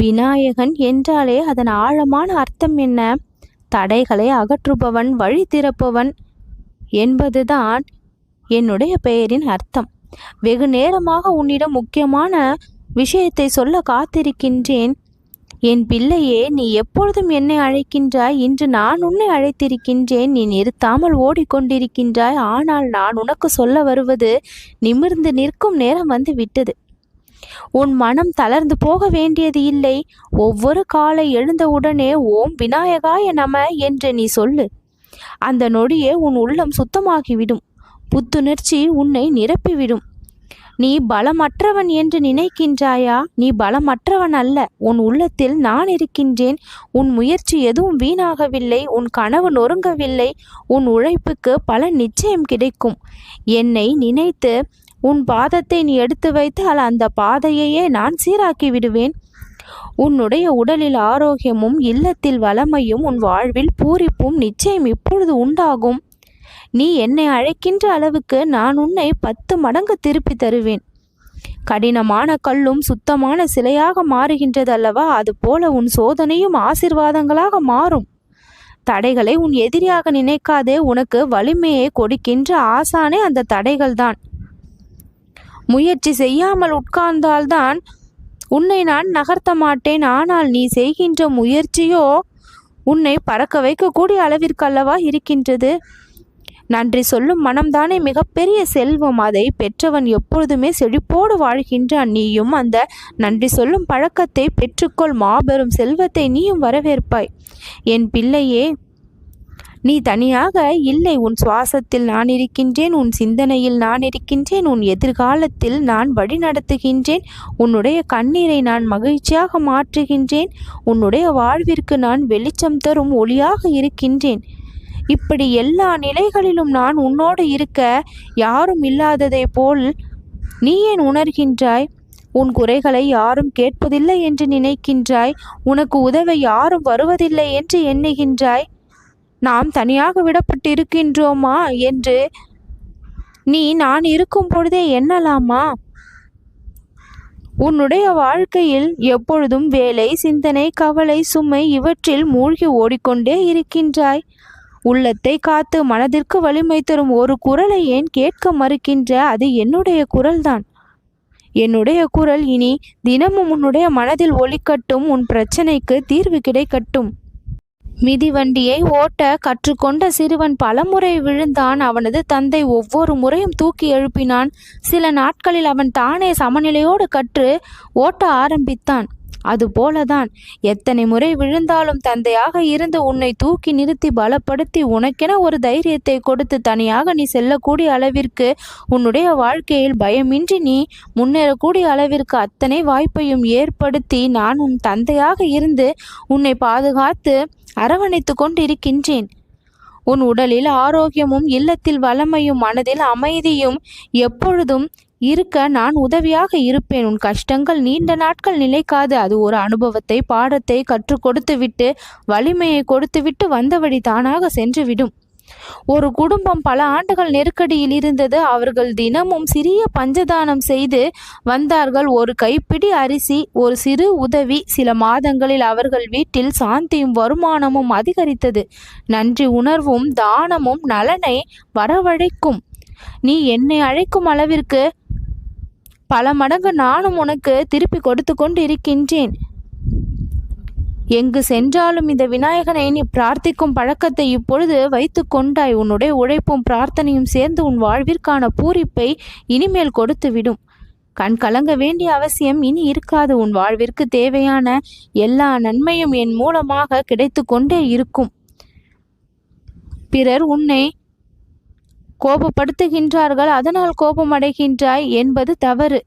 விநாயகன் என்றாலே அதன் ஆழமான அர்த்தம் என்ன? தடைகளை அகற்றுபவன் வழி திறப்பவன் என்பதுதான் என்னுடைய பெயரின் அர்த்தம். வெகு நேரமாக உன்னிடம் முக்கியமான விஷயத்தை சொல்ல காத்திருக்கின்றேன். என் பிள்ளையே நீ எப்பொழுதும் என்னை அழைக்கின்றாய்? இன்று நான் உன்னை அழைத்திருக்கின்றேன். நீ நிறுத்தாமல் ஓடிக்கொண்டிருக்கின்றாய். ஆனால் நான் உனக்கு சொல்ல வருவது நிமிர்ந்து நிற்கும் நேரம் வந்து விட்டது. உன் மனம் தளர்ந்து போக வேண்டியது இல்லை. ஒவ்வொரு காலை எழுந்தவுடனே ஓம் விநாயகாய நம என்று நீ சொல்லு. அந்த நொடியே உன் உள்ளம் சுத்தமாகிவிடும். புத்துணர்ச்சி உன்னை நிரப்பிவிடும். நீ பலமற்றவன் என்று நினைக்கின்றாயா? நீ பலமற்றவன் அல்ல. உன் உள்ளத்தில் நான் இருக்கின்றேன். உன் முயற்சி எதுவும் வீணாகவில்லை. உன் கனவு நொறுங்கவில்லை. உன் உழைப்புக்கு பல நிச்சயம் கிடைக்கும். என்னை நினைத்து உன் பாதத்தை நீ எடுத்து வைத்தால் அந்த பாதையையே நான் சீராக்கி விடுவேன். உன்னுடைய உடலில் ஆரோக்கியமும் இல்லத்தில் வளமையும் உன் வாழ்வில் பூரிப்பும் நிச்சயம் இப்பொழுது உண்டாகும். நீ என்னை அழைக்கின்ற அளவுக்கு நான் உன்னை பத்து மடங்கு திருப்பி தருவேன். கடினமான கல்லும் சுத்தமான சிலையாக மாறுகின்றது அல்லவா அதுபோல உன் சோதனையும் ஆசிர்வாதங்களாக மாறும். தடைகளை உன் எதிரியாக நினைக்காதே உனக்கு வலிமையை கொடுக்கின்ற ஆசானே அந்த தடைகள்தான். முயற்சி செய்யாமல் உட்கார்ந்தால்தான் உன்னை நான் நகர்த்த மாட்டேன். ஆனால் நீ செய்கின்ற முயற்சியோ உன்னை பறக்க வைக்கக்கூடிய அளவிற்கு அல்லவா இருக்கின்றது? நன்றி சொல்லும் மனம்தானே மிகப்பெரிய செல்வம். அதை பெற்றவன் எப்பொழுதுமே செழிப்போடு வாழ்கின்றான். நீயும் அந்த நன்றி சொல்லும் பழக்கத்தை பெற்றுக்கொள். மாபெரும் செல்வத்தை நீயும் வரவேற்பாய். என் பிள்ளையே நீ தனியாக இல்லை உன் சுவாசத்தில் நான் இருக்கின்றேன் உன் சிந்தனையில் நான் இருக்கின்றேன் உன் எதிர்காலத்தில் நான் வழி நடத்துகின்றேன் உன்னுடைய கண்ணீரை நான் மகிழ்ச்சியாக மாற்றுகின்றேன் உன்னுடைய வாழ்விற்கு நான் வெளிச்சம் தரும் ஒளியாக இருக்கின்றேன். இப்படி எல்லா நிலைகளிலும் நான் உன்னோடு இருக்க யாரும் இல்லாததை போல் நீ ஏன் உணர்கின்றாய்? உன் குறைகளை யாரும் கேட்பதில்லை என்று நினைக்கின்றாய்? உனக்கு உதவ யாரும் வருவதில்லை என்று எண்ணுகின்றாய்? நாம் தனியாக விடப்பட்டு இருக்கின்றோமா என்று நீ நான் இருக்கும் பொழுதே எண்ணலாமா? உன்னுடைய வாழ்க்கையில் எப்பொழுதும் வேலை சிந்தனை கவலை சுமை இவற்றில் மூழ்கி ஓடிக்கொண்டே இருக்கின்றாய். உள்ளத்தை காத்து மனதிற்கு வலிமை தரும் ஒரு குரலை ஏன் கேட்க மறுக்கின்ற? அது என்னுடைய குரல்தான். என்னுடைய குரல் இனி தினமும் உன்னுடைய மனதில் ஒலிக்கட்டும் உன் பிரச்சனைக்கு தீர்வு கிடைக்கட்டும். மிதிவண்டியை ஓட்ட கற்றுக்கொண்ட சிறுவன் பலமுறை விழுந்தான். அவனது தந்தை ஒவ்வொரு முறையும் தூக்கி எழுப்பினான். சில நாட்களில் அவன் தானே சமநிலையோடு கற்று ஓட்ட ஆரம்பித்தான். அதுபோலதான் எத்தனை முறை விழுந்தாலும் தந்தையாக இருந்து உன்னை தூக்கி நிறுத்தி பலப்படுத்தி உனக்கென ஒரு தைரியத்தை கொடுத்து தனியாக நீ செல்லக்கூடிய அளவிற்கு உன்னுடைய வாழ்க்கையில் பயமின்றி நீ முன்னேறக்கூடிய அளவிற்கு அத்தனை வாய்ப்பையும் ஏற்படுத்தி நான் உன் தந்தையாக இருந்து உன்னை பாதுகாத்து அரவணைத்து கொண்டிருக்கின்றேன். உன் உடலில் ஆரோக்கியமும் இல்லத்தில் வளமையும் மனதில் அமைதியும் எப்பொழுதும் இருக்க நான் உதவியாக இருப்பேன். உன் கஷ்டங்கள் நீண்ட நாட்கள் நிலைக்காது. அது ஒரு அனுபவத்தை பாடத்தை கற்றுக் கொடுத்துவிட்டு வலிமையை கொடுத்துவிட்டு வந்தபடி தானாக சென்றுவிடும். ஒரு குடும்பம் பல ஆண்டுகள் நெருக்கடியில் இருந்தது. அவர்கள் தினமும் சிறிய பஞ்சதானம் செய்து வந்தார்கள். ஒரு கைப்பிடி அரிசி ஒரு சிறு உதவி. சில மாதங்களில் அவர்கள் வீட்டில் சாந்தியும் வருமானமும் அதிகரித்தது. நன்றி உணர்வும் தானமும் நலனை வரவழைக்கும். நீ என்னை அழைக்கும் அளவிற்கு பல மடங்கு நானும் உனக்கு திருப்பி கொடுத்து கொண்டு இருக்கின்றேன் எங்கு சென்றாலும் இந்த விநாயகனை நீ பிரார்த்திக்கும் பழக்கத்தை இப்பொழுது வைத்து கொண்டாய். உன்னுடைய உழைப்பும் பிரார்த்தனையும் சேர்ந்து உன் வாழ்விற்கான பூரிப்பை இனிமேல் கொடுத்து விடும். கண் கலங்க வேண்டிய அவசியம் இனி இருக்காது. உன் வாழ்விற்கு தேவையான எல்லா நன்மையும் என் மூலமாக கிடைத்து கொண்டே இருக்கும். பிறர் உன்னை கோபப்படுத்துகின்றார்கள். அதனால் கோபமடைகின்றாய் என்பது தவறு.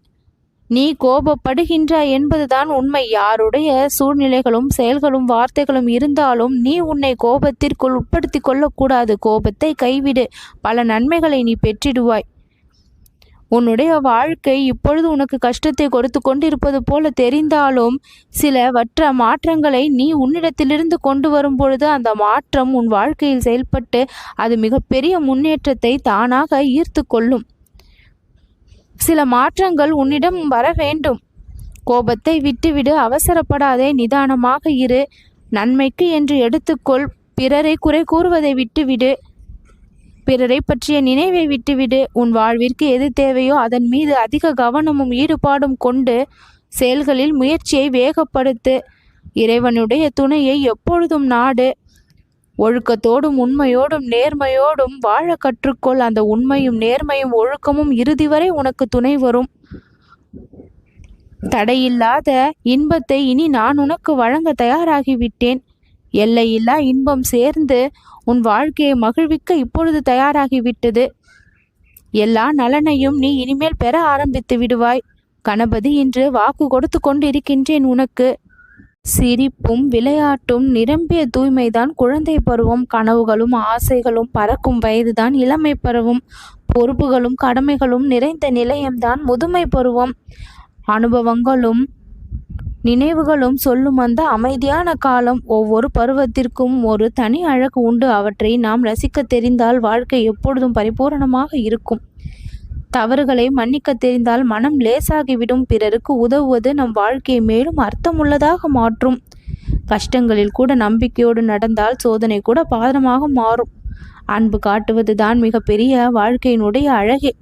நீ கோபப்படுகின்றாய் என்பதுதான் உண்மை. யாருடைய சூழ்நிலைகளும் செயல்களும் வார்த்தைகளும் இருந்தாலும் நீ உன்னை கோபத்திற்குள் உட்படுத்தி கொள்ளக்கூடாது. கோபத்தை கைவிடு. பல நன்மைகளை நீ பெற்றிடுவாய். உன்னுடைய வாழ்க்கை இப்பொழுது உனக்கு கஷ்டத்தை கொடுத்து கொண்டிருப்பது போல தெரிந்தாலும் சில வற்ற மாற்றங்களை நீ உன்னிடத்திலிருந்து கொண்டு வரும் பொழுது அந்த மாற்றம் உன் வாழ்க்கையில் செயல்பட்டு அது மிகப்பெரிய முன்னேற்றத்தை தானாக ஈர்த்து கொள்ளும். சில மாற்றங்கள் உன்னிடம் வர வேண்டும். கோபத்தை விட்டுவிடு அவசரப்படாதே நிதானமாக இரு. நன்மைக்கு என்று எடுத்துக்கொள். பிறரை குறை கூறுவதை விட்டுவிடு. பிறரை பற்றிய நினைவை விட்டுவிடு. உன் வாழ்விற்கு எது தேவையோ அதன் மீது அதிக கவனமும் ஈடுபாடும் கொண்டு செயல்களில் முயற்சியை வேகப்படுத்து. இறைவனுடைய துணையை எப்பொழுதும் நாடு. ஒழுக்கத்தோடும் உண்மையோடும் நேர்மையோடும் வாழ கற்றுக்கொள். அந்த உண்மையும் நேர்மையும் ஒழுக்கமும் இறுதி வரை உனக்கு துணை வரும். தடையில்லாத இன்பத்தை இனி நான் உனக்கு வழங்க தயாராகிவிட்டேன். எல்லையில்லா இன்பம் சேர்ந்து உன் வாழ்க்கையை மகிழ்விக்க இப்பொழுது தயாராகிவிட்டது. எல்லா நலனையும் நீ இனிமேல் பெற ஆரம்பித்து விடுவாய். கணபதி இன்று வாக்கு கொடுத்து கொண்டிருக்கின்றேன் உனக்கு. சிரிப்பும் விளையாட்டும் நிரம்பிய தூய்மைதான் குழந்தை பருவம். கனவுகளும் ஆசைகளும் பறக்கும் வயதுதான் இளமை பருவம். பொறுப்புகளும் கடமைகளும் நிறைந்த நிலையம்தான் முதுமை பருவம். அனுபவங்களும் நினைவுகளும் சொல்லும் அந்த அமைதியான காலம் ஒவ்வொரு பருவத்திற்கும் ஒரு தனி அழகு உண்டு. அவற்றை நாம் ரசிக்க தெரிந்தால் வாழ்க்கை எப்பொழுதும் பரிபூரணமாக இருக்கும். தவறுகளை மன்னிக்க தெரிந்தால் மனம் லேசாகிவிடும். பிறருக்கு உதவுவது நம் வாழ்க்கையை மேலும் அர்த்தமுள்ளதாக மாற்றும். கஷ்டங்களில் கூட நம்பிக்கையோடு நடந்தால் சோதனை கூட பாதமாக மாறும். அன்பு காட்டுவது தான் மிகப்பெரிய வாழ்க்கையினுடைய அழகே.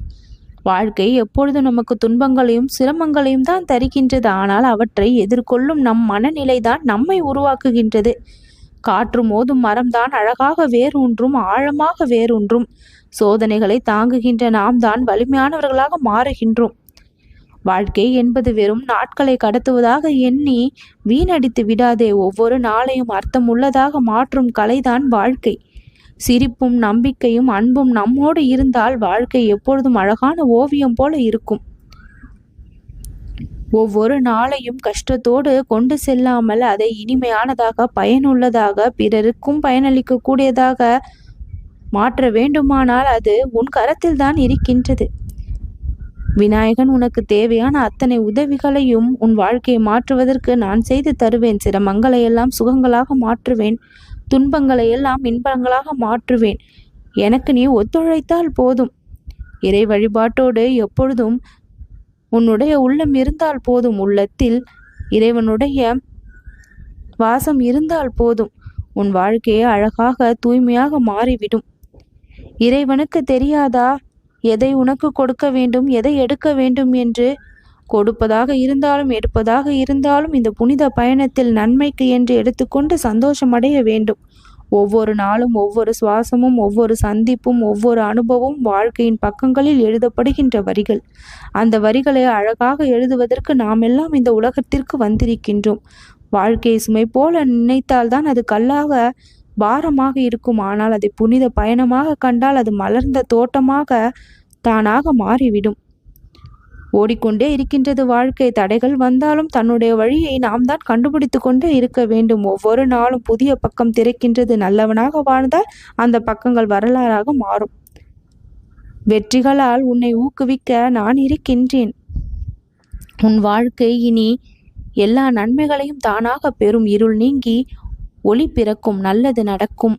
வாழ்க்கை எப்பொழுதும் நமக்கு துன்பங்களையும் சிரமங்களையும் தான் தருகின்றது. ஆனால் அவற்றை எதிர்கொள்ளும் நம் மனநிலை தான் நம்மை உருவாக்குகின்றது. காற்று மோதும் மரம்தான் அழகாக வேரூன்றும் ஆழமாக வேரூன்றும். சோதனைகளை தாங்குகின்ற நாம் தான் வலிமையானவர்களாக மாறுகின்றோம். வாழ்க்கை என்பது வெறும் நாட்களை கடத்துவதாக எண்ணி வீணடித்து விடாதே. ஒவ்வொரு நாளையும் அர்த்தம் உள்ளதாக மாற்றும் கலைதான் வாழ்க்கை. சிரிப்பும் நம்பிக்கையும் அன்பும் நம்மோடு இருந்தால் வாழ்க்கை எப்பொழுதும் அழகான ஓவியம் போல இருக்கும். ஒவ்வொரு நாளையும் கஷ்டத்தோடு கொண்டு செல்லாமல் அதை இனிமையானதாக பயனுள்ளதாக பிறருக்கும் பயனளிக்கக்கூடியதாக மாற்ற வேண்டுமானால் அது உன் கரத்தில் தான் இருக்கின்றது. விநாயகன் உனக்கு தேவையான அத்தனை உதவிகளையும் உன் வாழ்க்கையை மாற்றுவதற்கு நான் செய்து தருவேன். சிரமங்களை எல்லாம் சுகங்களாக மாற்றுவேன். துன்பங்களை எல்லாம் இன்பங்களாக மாற்றுவேன். எனக்கு நீ ஒத்துழைத்தால் போதும். இறை வழிபாட்டோடு எப்பொழுதும் உன்னுடைய உள்ளம் இருந்தால் போதும். உள்ளத்தில் இறைவனுடைய வாசம் இருந்தால் போதும். உன் வாழ்க்கையை அழகாக தூய்மையாக மாறிவிடும். இறைவனுக்கு தெரியாதா? எதை உனக்கு கொடுக்க வேண்டும்? எதை எடுக்க வேண்டும் என்று கொடுப்பதாக இருந்தாலும் எடுப்பதாக இருந்தாலும் இந்த புனித பயணத்தில் நன்மைக்கு என்று எடுத்துக்கொண்டு சந்தோஷமடைய வேண்டும். ஒவ்வொரு நாளும் ஒவ்வொரு சுவாசமும் ஒவ்வொரு சந்திப்பும் ஒவ்வொரு அனுபவமும் வாழ்க்கையின் பக்கங்களில் எழுதப்படுகின்ற வரிகள். அந்த வரிகளை அழகாக எழுதுவதற்கு நாம் எல்லாம் இந்த உலகத்திற்கு வந்திருக்கின்றோம். வாழ்க்கையை சுமை போல நினைத்தால்தான் அது கல்லாக பாரமாக இருக்கும். ஆனால் அதை புனித பயணமாக கண்டால் அது மலர்ந்த தோட்டமாக தானாக மாறிவிடும். ஓடிக்கொண்டே இருக்கின்றது வாழ்க்கை. தடைகள் வந்தாலும் தன்னுடைய வழியை நாம் தான் கண்டுபிடித்து கொண்டே இருக்க வேண்டும். ஒவ்வொரு நாளும் புதிய பக்கம் திறக்கின்றது நல்லவனாக வாழ்ந்தால் அந்த பக்கங்கள் வரலாறாக மாறும். வெற்றிகளால் உன்னை ஊக்குவிக்க நான் இருக்கின்றேன். உன் வாழ்க்கை இனி எல்லா நன்மைகளையும் தானாக பெறும். இருள் நீங்கி ஒளி பிறக்கும். நல்லது நடக்கும்.